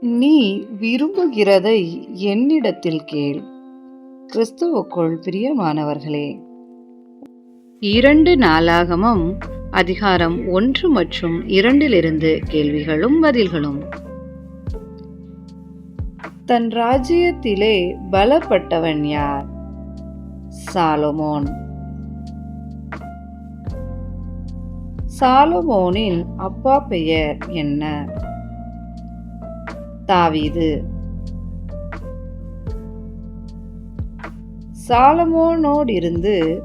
நீ விரும்புகிறதை என்னிடத்தில் கேள். கிறிஸ்துவுக்குள் பிரியமானவர்களே இரண்டு நாளாகமம் அதிகாரம் ஒன்று மற்றும் இரண்டிலிருந்து கேள்விகளும் பதில்களும். தன் ராஜ்யத்திலே பலப்பட்டவன் யார்? சாலமோன். சாலமோனின் அப்பா பெயர் என்ன? தாவீது. சாலமோனோடிருந்து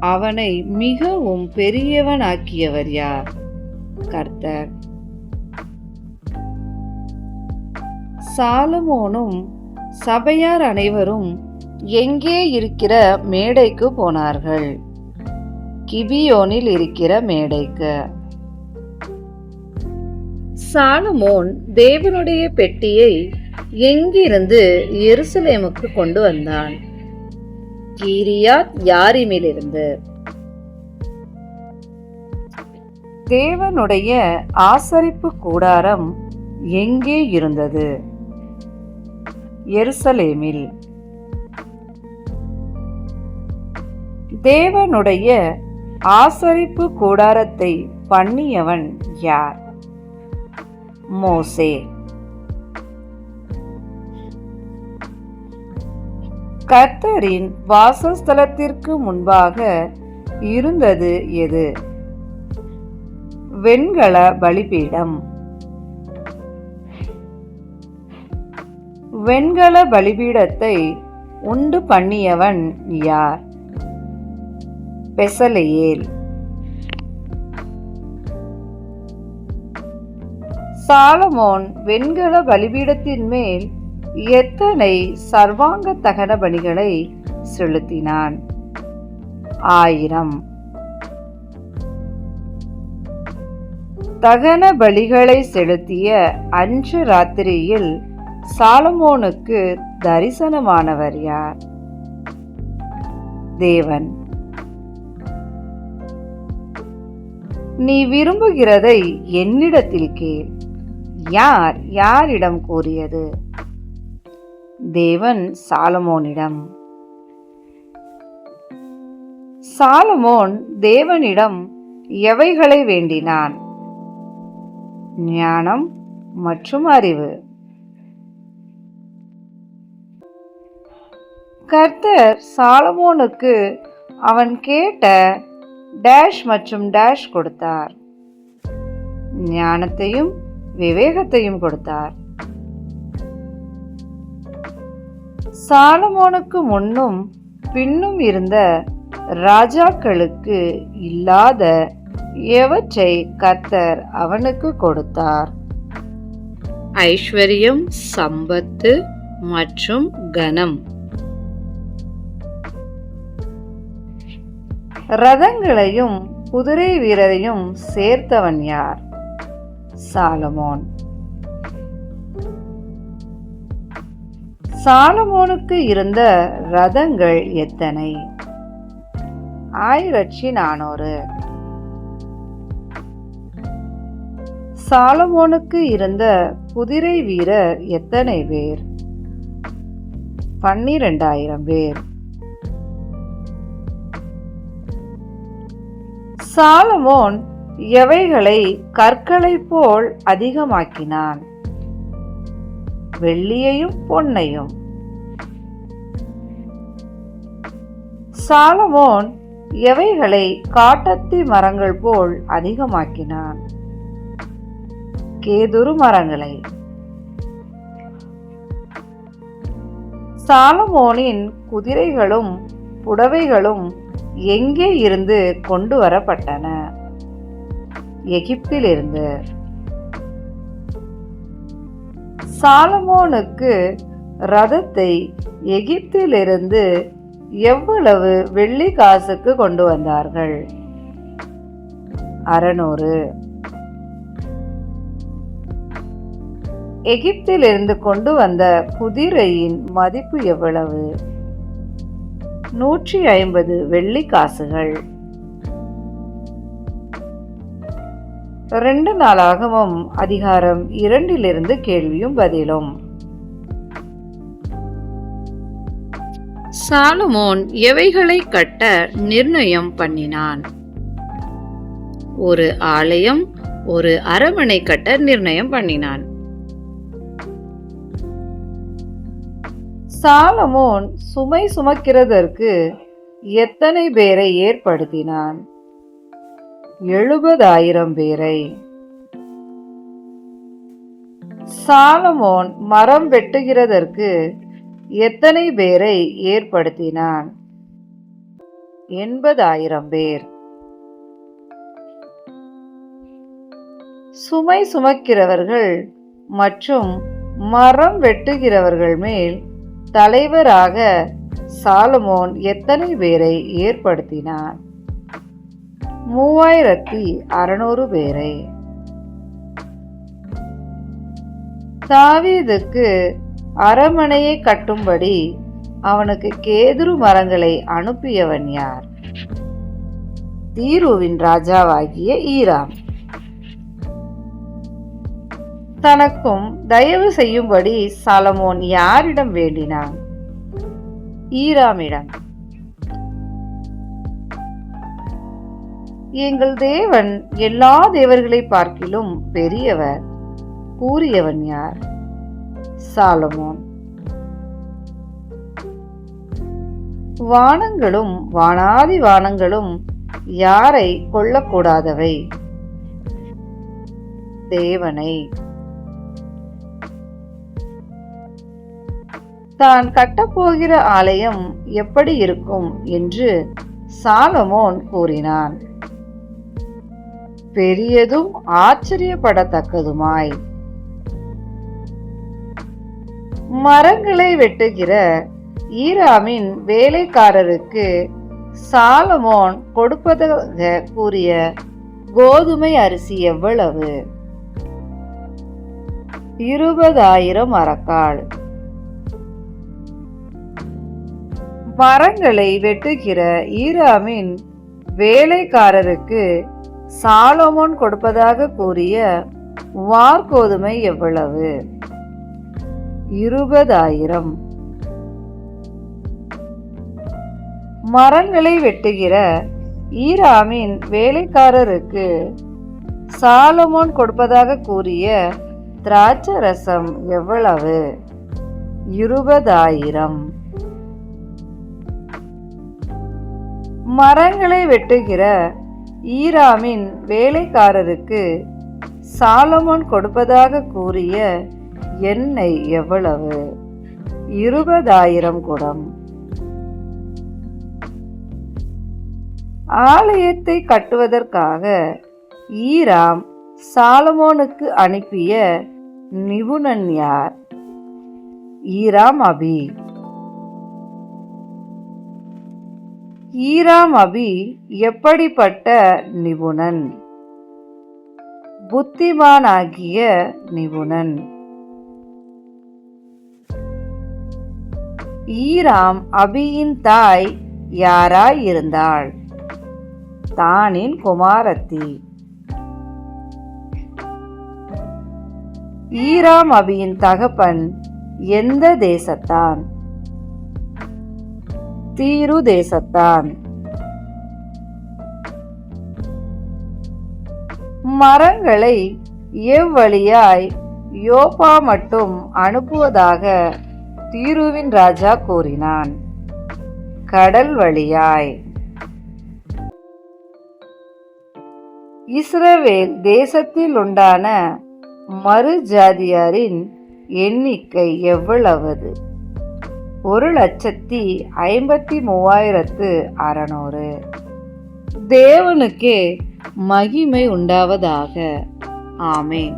அவனை மிகவும் பெரியவனாக்கியவர் யார்? கர்த்தர். சாலமோனும் சபையார் அனைவரும் எங்கே இருக்கிற மேடைக்கு போனார்கள்? கிபியோனில் இருக்கிற மேடைக்கு. சாலமோன் தேவனுடைய பெட்டியை எங்கிருந்து எருசலேமுக்கு கொண்டு வந்தான்? கீரியாத் யாரிமிலிருந்து. தேவனுடைய ஆசரிப்பு கூடாரம் எங்கே இருந்தது? எருசலேமில். தேவனுடைய ஆசரிப்பு கூடாரத்தை பண்ணியவன் யார்? மோசே கர்த்தரின் வாசஸ்தலத்திற்கு முன்பாக இருந்தது எது? வெண்கல பலிபீடம். வெண்கல பலிபீடத்தை உண்டு பண்ணியவன் யார்? பெசலையேல். சாலமோன் வெண்கல பலிபீடத்தின் மேல் எத்தனை சர்வாங்க தகன பணிகளை செலுத்தினான்? ஆயிரம். தகன பலிகளை செலுத்திய அன்று ராத்திரியில் சாலமோனுக்கு தரிசனமானவர் யார்? தேவன். நீ விரும்புகிறதை என்னிடத்தில் கேள். யார் யாரிடம் கூறியது? தேவன் சாலமோனிடம். சாலமோன் தேவனிடம் எவைகளை வேண்டினான்? ஞானம் மற்றும் அறிவு. கர்த்தர் சாலமோனுக்கு அவன் கேட்ட டேஷ் மற்றும் டேஷ் கொடுத்தார். ஞானத்தையும் விவேகத்தையும் கொடுத்தார். சாலமோனுக்கு முன்னும் பின்னும் இருந்த ராஜாக்களுக்கு இல்லாத எவற்றை கர்த்தர் அவனுக்கு கொடுத்தார்? ஐஸ்வர்யம் சம்பத்து மற்றும் கனம். ரதங்களையும் குதிரை வீரரையும் சேர்த்தவன் யார்? சாலமோன். சாலமோனுக்கு இருந்த ரதங்கள் எத்தனை? ஆயிரத்தி நானூறு. சாலமோனுக்கு இருந்த குதிரை வீரர் எத்தனை பேர்? பன்னிரெண்டாயிரம் பேர். சாலமோன் எவைகளை கற்களைப் போல் அதிகமாக்கினான்? வெள்ளியையும் பொன்னையும். சாலமோன் எவைகளை காட்டத்தி மரங்கள் போல் அதிகமாக்கினான்? கேதுரு மரங்களை. சாலமோனின் குதிரைகளும் புடவைகளும் எங்கே இருந்து கொண்டு வரப்பட்டன? எகிப்திலிருந்து. சாலமோனுக்கு ரதத்தை எகிப்திலிருந்து எவ்வளவு வெள்ளி காசுக்கு கொண்டு வந்தார்கள்? அறநூறு. எகிப்திலிருந்து கொண்டு வந்த குதிரையின் மதிப்பு எவ்வளவு? நூற்றி ஐம்பது வெள்ளி காசுகள். ரெண்டு நாளாகவும் அதிகாரம் இரண்டிலிருந்து கேள்வியும் பதிலும். சாலமோன் எவைகளை கட்ட நிர்ணயம் பண்ணினான்? ஒரு ஆலயம் ஒரு அரமனை கட்ட நிர்ணயம் பண்ணினான். சாலமோன் சுமை சுமக்கிறதற்கு எத்தனை பேரை ஏற்படுத்தினான்? எழுபதாயிரம் பேரை. சாலமோன் மரம் வெட்டுகிறதற்கு எத்தனை பேரை ஏற்படுத்தினான்? எண்பதாயிரம் பேர். சுமை சுமக்கிறவர்கள் மற்றும் மரம் வெட்டுகிறவர்கள் மேல் தலைவராக சாலமோன் எத்தனை பேரை ஏற்படுத்தினார் மூவாயிரத்தி அறுநூறு பேரை. தாவீதுக்கு அரமனையை கட்டும்படி அவனுக்கு கேதுரு மரங்களை அனுப்பியவன் யார்? தீருவின் ராஜாவாகிய ஈராம். தனக்கும் தயவு செய்யும்படி சாலமோன் யாரிடம் வேண்டினான்? ஈராமிடம். எங்கள் தேவன் எல்லா தேவர்களை பார்க்கிலும் பெரியவர். கூறியவன் யார்? சாலமோன். வானங்களும் வானாதி வானங்களும் யாரை கொள்ளக்கூடாதவை தேவனை. தான் கட்டப்போகிற ஆலயம் எப்படி இருக்கும் என்று சாலமோன் கூறினான். பெரியதும் ஆச்சரியப்படத்தக்கதுமாய். மரங்களை வெட்டுகிற ஈராமின் வேலைக்காரருக்கு சாலமோன் கொடுப்பதாக கூறிய கோதுமை அரிசி எவ்வளவு? இருபதாயிரம் அரக்காள் மரங்களை வெட்டுகிற ஈராமின் வேலைக்காரருக்கு சாலோமோன் கொடுப்பதாக கூறிய வார்கோதுமை எவ்வளவு? இருபதாயிரம். மரங்களை வெட்டுகிற ஈராமின் வேலைக்காரருக்கு சாலமோன் கொடுப்பதாக கூறிய திராட்சை ரசம் எவ்வளவு? இருபதாயிரம். மரங்களை வெட்டுகிற ஈராமின் வேலைக்காரருக்கு சாலமோன் கொடுப்பதாக கூறிய எண்ணெய் எவ்வளவு? இருபதாயிரம் குடம். ஆலயத்தை கட்டுவதற்காக ஈராம் சாலமோனுக்கு அனுப்பிய நிபுணன் யார்? ஈராம் அபி. ஈராம் அபி எப்படிப்பட்ட நிபுணன்? புத்திமானாகிய நிபுணன். ஈராம் அபியின் தாய் யாராய் இருந்தாள் தானின் குமாரத்தி. ஈராம் அபியின் தகப்பன் எந்த தேசத்தான்? தீரு தேசத்தான் மரங்களை எவ்வழியாய் யோபா மட்டும் அனுப்புவதாக தீருவின் ராஜா கூறினான். கடல் வழியாய். இஸ்ரவேல் தேசத்தில் உண்டான மறு ஜாதியாரின் எண்ணிக்கை எவ்வளவு ஒரு லட்சத்தி ஐம்பத்தி மூவாயிரத்து அறநூறு. தேவனுக்கே மகிமை உண்டாவதாக. ஆமேன்.